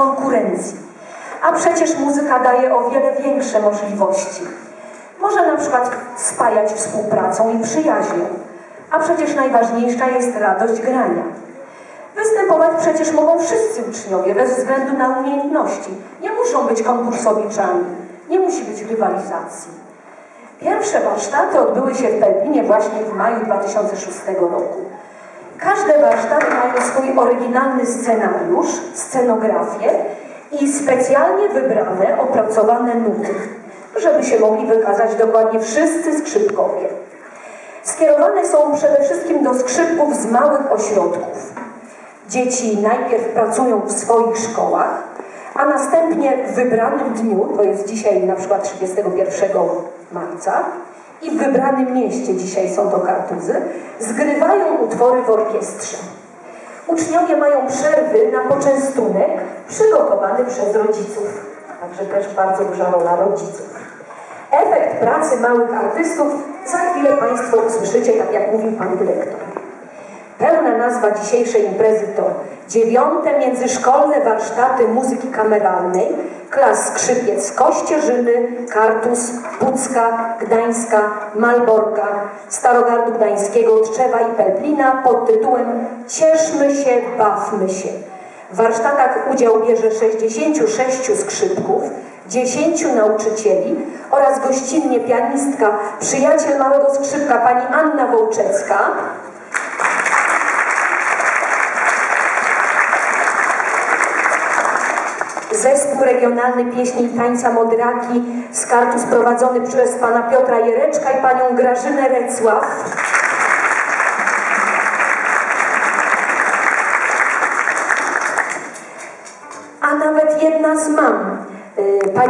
konkurencji. A przecież muzyka daje o wiele większe możliwości. Może na przykład spajać współpracą i przyjaźnią, a przecież najważniejsza jest radość grania. Występować przecież mogą wszyscy uczniowie, bez względu na umiejętności. Nie muszą być konkursowiczami, nie musi być rywalizacji. Pierwsze warsztaty odbyły się w Pelpinie właśnie w maju 2006 roku. Każde warsztaty mają swój oryginalny scenariusz, scenografię i specjalnie wybrane, opracowane nuty, żeby się mogli wykazać dokładnie wszyscy skrzypkowie. Skierowane są przede wszystkim do skrzypków z małych ośrodków. Dzieci najpierw pracują w swoich szkołach, a następnie w wybranym dniu, to jest dzisiaj na przykład 31 marca, i w wybranym mieście, dzisiaj są to kartuzy, zgrywają utwory w orkiestrze. Uczniowie mają przerwy na poczęstunek przygotowany przez rodziców. Także też bardzo duża rola rodziców. Efekt pracy małych artystów za chwilę Państwo usłyszycie, tak jak mówił Pan Dyrektor. Pełna nazwa dzisiejszej imprezy to dziewiąte międzyszkolne warsztaty muzyki kameralnej klas skrzypiec Kościerzyny, Kartus, Pucka, Gdańska, Malborka, Starogardu Gdańskiego, Tczewa i Pelplina pod tytułem Cieszmy się, bawmy się. W warsztatach udział bierze 66 skrzypków, 10 nauczycieli oraz gościnnie pianistka, przyjaciel małego skrzypka pani Anna Wołczecka, Zespół Regionalny Pieśni i Tańca Modraki z kartu sprowadzony przez pana Piotra Jereczka i panią Grażynę Recław. A nawet jedna z mam, y, pani